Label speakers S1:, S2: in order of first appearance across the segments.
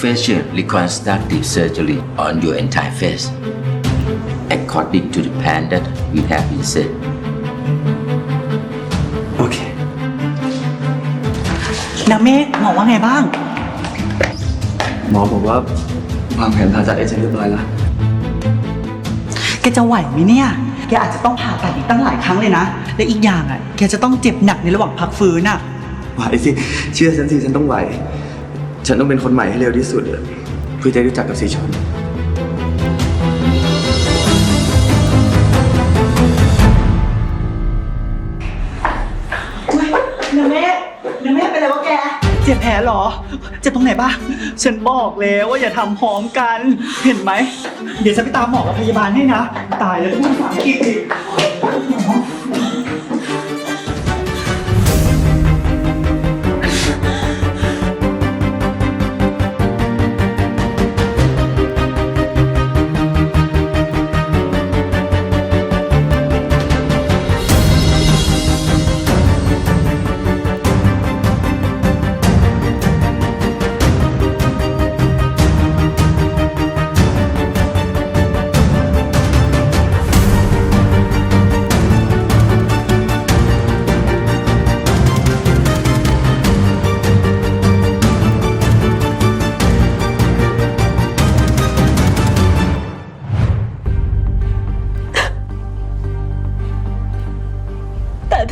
S1: facial reconstructive surgery on your entire face, according to the plan that we have been set.
S2: โอเค
S3: นาเมฆหมอว่าไงบ้าง
S2: หมอบอกว่าวางแผนผ่าตัดเอเจนเรียบร้อยแล้ว
S3: แกจะไหวไหมเนี่ย แกอาจจะต้องผ่าตัดอีกตั้งหลายครั้งเลยนะ และอีกอย่างอะ แกจะต้องเจ็บหนักในระหว่างพักฟื้นอะ
S2: ไหวสิ เชื่อฉันสิฉันต้องไหว ฉันต้องเป็นคนใหม่ให้เร็วที่สุดอะเพื่อจะได้รู้จักกับสีชน
S3: อุ้ยนาเมฆนาเมฆเป็นไรวะแก เจ็บแผลเหรอ เจ็บตรงไหนบ้างฉันบอกแล้วว่าอย่าทำพร้อมกัน เห็นไหม เดี๋ยวฉันไปตามหมอกับพยาบาลให้นะ ตายแล้วต้องภาษาอังกฤษอีก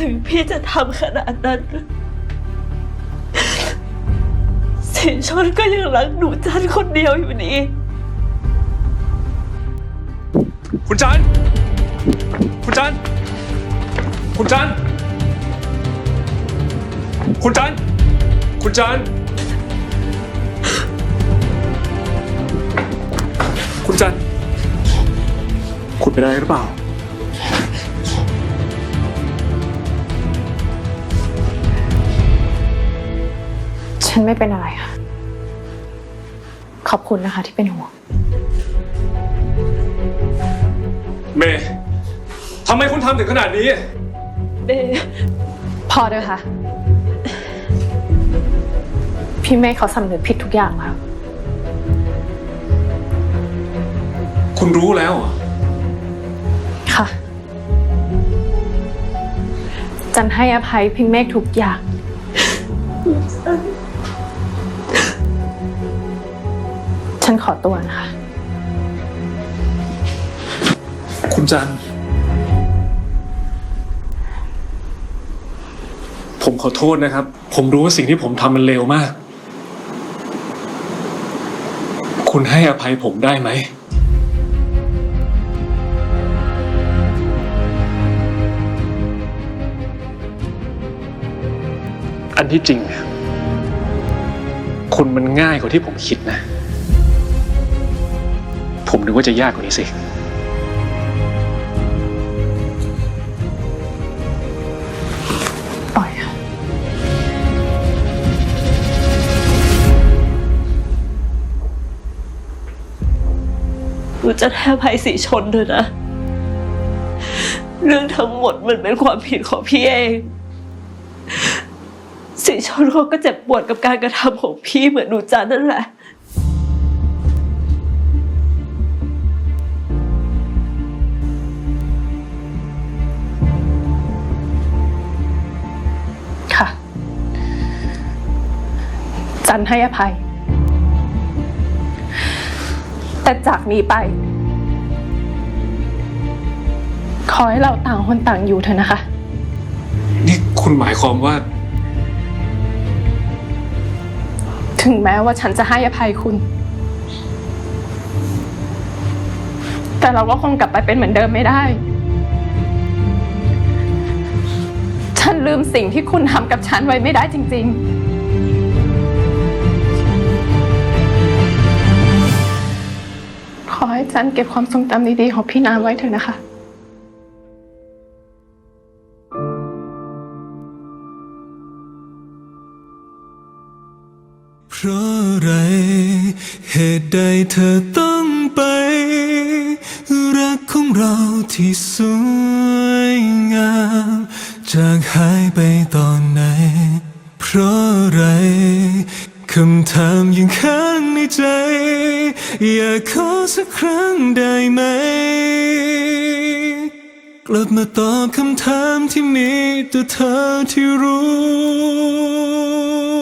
S4: ถึงพี่จะทำขนาดนั้น สินชนก็ยังรักหนูจันคนเดียวอยู่ดี
S5: คุณจัน คุณจัน คุณจัน คุณจัน คุณจัน คุณจัน คุณเป็นอะไรหรือเปล่า
S6: ฉันไม่เป็นอะไรค่ะ ขอบคุณนะคะที่เป็นห่วง
S5: เมย์ทำไมคุณทำถึงขนาดนี้
S4: เบ
S6: พอเถอะค่ะ พี่เมฆเขาสำนึกผิดทุกอย่างแล้ว
S5: คุณรู้แล้วเหรอ
S6: ค่ะ จันให้อภัยพี่เมฆทุกอย่าง ฉันขอตัวนะคะ
S5: คุณจัน ผมขอโทษนะครับ ผมรู้ว่าสิ่งที่ผมทำมันเลวมาก คุณให้อภัยผมได้ไหม อันที่จริงเนี่ยคุณมันง่ายกว่าที่ผมคิดนะ ผมนึกว่าจะยากกว่านี้สิ
S6: ปล่อยค่ะ
S4: หนูจะให้ภัยสีชนเถอะนะ เรื่องทั้งหมดมันเป็นความผิดของพี่เองสีชนเขาก็เจ็บปวดกับการกระทำของพี่เหมือนหนูจันนั่นแหละ
S6: จันให้อภัย แต่จากนี้ไป ขอให้เราต่างคนต่างอยู่เถอะนะคะ
S5: นี่คุณหมายความว่า
S6: ถึงแม้ว่าฉันจะให้อภัยคุณ แต่เราก็คงกลับไปเป็นเหมือนเดิมไม่ได้ ฉันลืมสิ่งที่คุณทำกับฉันไว้ไม่ได้จริง ๆ สันเก็บความทรงจำดีๆของพี่นาไว้เถอะนะคะ
S7: เพราะอะไรเหตุใดเธอต้องไป รักของเราที่สวยงามจากหายไปตอนไหน เพราะอะไรคำถามยังค้าง ในใจ อยากขอสักครั้งได้ไหม กลับมาตอบคำถามที่มีแต่เธอที่รู้